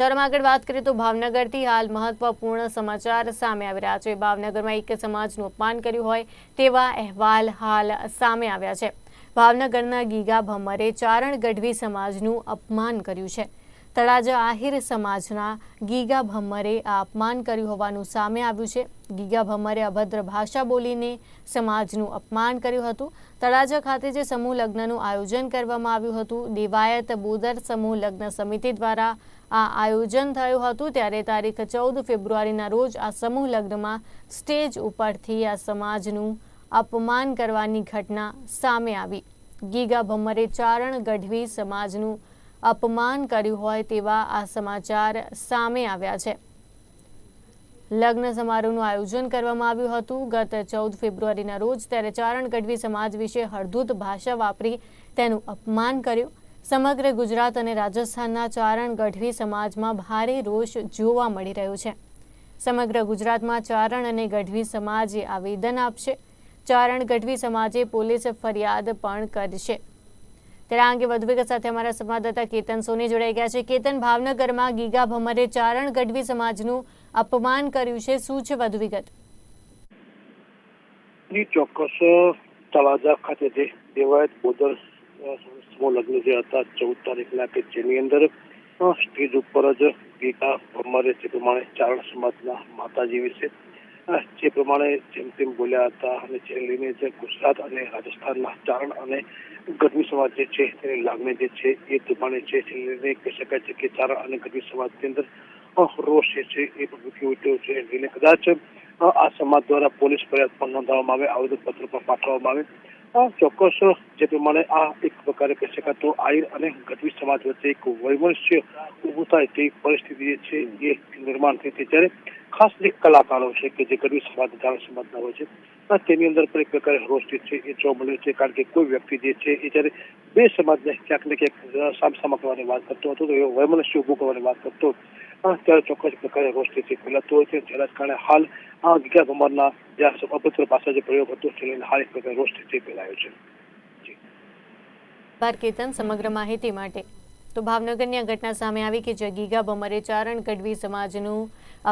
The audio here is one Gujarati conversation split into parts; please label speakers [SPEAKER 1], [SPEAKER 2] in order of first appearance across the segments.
[SPEAKER 1] શહેરમાં આગળ વાત કરીએ તો ભાવનગરથી હાલ મહત્વપૂર્ણ સમાચાર સામે આવી રહ્યા છે. ભાવનગરમાં એક સમાજનું અપમાન કર્યું હોય તેવા અહેવાલ હાલ સામે આવ્યા છે. ભાવનગરના ગીગા ભમરે ચારણ ગઢવી સમાજનું અપમાન કર્યું છે. તળાજા આહિર સમાજના ગીગા ભમ્મરે આ અપમાન કર્યું હોવાનું સામે આવ્યું છે. ગીગા ભમ્મરે અભદ્ર ભાષા બોલીને સમાજનું અપમાન કર્યું હતું. તળાજા ખાતે જે સમૂહ લગ્નનું આયોજન કરવામાં આવ્યું હતું, દેવાયત બોદર સમૂહ લગ્ન સમિતિ દ્વારા આ આયોજન થયું હતું. ત્યારે તારીખ ચૌદ ફેબ્રુઆરીના રોજ આ સમૂહ લગ્નમાં સ્ટેજ ઉપરથી આ સમાજનું અપમાન કરવાની ઘટના સામે આવી. ગીગા ભમ્મરે ચારણ ગઢવી સમાજનું અપમાન કર્યું હોય તેવા આ સમાચાર સામે આવ્યા છે. લગ્ન સમારોહનું આયોજન કરવામાં આવ્યું હતું. ગત ચૌદ ફેબ્રુઆરીના રોજ ત્યારે ચારણ ગઢવી સમાજ વિશે હળદૂત ભાષા વાપરી તેનું અપમાન કર્યું. સમગ્ર ગુજરાત અને રાજસ્થાનના ચારણ ગઢવી સમાજમાં ભારે રોષ જોવા મળી રહ્યો છે. સમગ્ર ગુજરાતમાં ચારણ અને ગઢવી સમાજે આવેદન આપશે. ચારણ ગઢવી સમાજે પોલીસ ફરિયાદ પણ કરશે. ત્યારે અંગે વધુ વિગત સાથે અમારા સંવાદદાતા કેતન સોની જોડાઈ ગયા છે. કેતન, ભાવનગરમાં ગીગા ભમરે ચારણ ગઢવી સમાજનું અપમાન કર્યું છે. શું છે વધુ વિગત?
[SPEAKER 2] ની ચોક્કસ, તળાજા ખાતે દેવાયત બોદર લગ્ન જે હતા, ચૌદ તારીખના કે જેની અંદર સ્ટેજ ઉપર જ ગીતા ભમરે જે પ્રમાણે ચારણ સમાજના માતાજી વિશે જે પ્રમાણે જેમ તેમ બોલ્યા હતા અને જે લઈને જે ગુજરાત અને રાજસ્થાનના ચારણ અને ગઢવી સમાજ જે છે, તેની લાગણી જે છે, એ દુભાણે છે લઈને કહી શકાય છે કે ચારણ અને ગઢવી સમાજની અંદર રોષ જે છે, એ મૂકી ઉઠ્યો છે લઈને કદાચ આ સમાજ દ્વારા પોલીસ ફરિયાદ પણ નોંધાવવામાં આવે આવેદન પત્ર પણ પાઠવવામાં આવે. ચોક્કસ જે પ્રમાણે આ એક પ્રકારે કહી શકાય તો આહિર અને ગઢવી સમાજ વચ્ચે એક વૈમનસ્ય ઊભું થાય તેવી પરિસ્થિતિ છે એ નિર્માણ થઈ હતી ત્યારે ખાસ જે કલાકારો છે કે જે ગઢવી સમાજ ચારણ સમાજના હોય છે તેની અંદર પણ એક પ્રકારે રોષ છે એ જોવા મળ્યો છે. કારણ કે કોઈ વ્યક્તિ જે છે એ જ્યારે બે સમાજને ક્યાંક ને ક્યાંક સામસામા કરવાની વાત કરતો હતો, તો એ વૈમનસ્ય ઉભું કરવાની વાત કરતો ત્યારે ચોક્કસ પ્રકારે રોષ જે છે ફેલાતો હોય છે. જેના કારણે હાલ આ ગીગા ભમરના જે અભદ્ર ભાષા જે પ્રયોગ હતો તેને હાલ એક પ્રકાર રોષ જે ફેલાયો છે
[SPEAKER 1] કેતન સમગ્ર માહિતી માટે. તો ભાવનગરની આ ઘટના સામે આવી કે જે ગીગા ભમરે ચારણ ગઢવી સમાજનું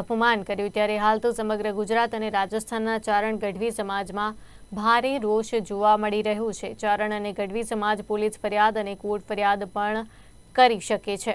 [SPEAKER 1] અપમાન કર્યું, ત્યારે હાલ તો સમગ્ર ગુજરાત અને રાજસ્થાનના ચારણ ગઢવી સમાજમાં ભારે રોષ જોવા મળી રહ્યું છે. ચારણ અને ગઢવી સમાજ પોલીસ ફરિયાદ અને કોર્ટ ફરિયાદ પણ કરી શકે છે.